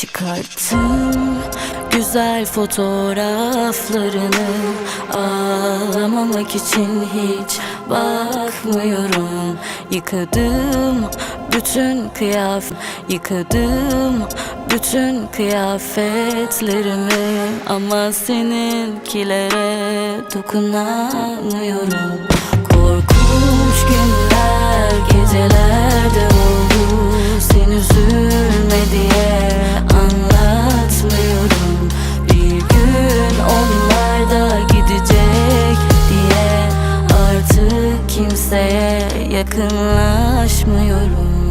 Çıkarttım. Güzel fotoğraflarını Ağlamamak için hiç bakmıyorum. Yıkadım bütün kıyaf Yıkadım bütün kıyafetlerimi. Ama seninkilere dokunamıyorum. Korkunç günler gecelerde oldu. Sen üzülme diye kimseye yakınlaşmıyorum.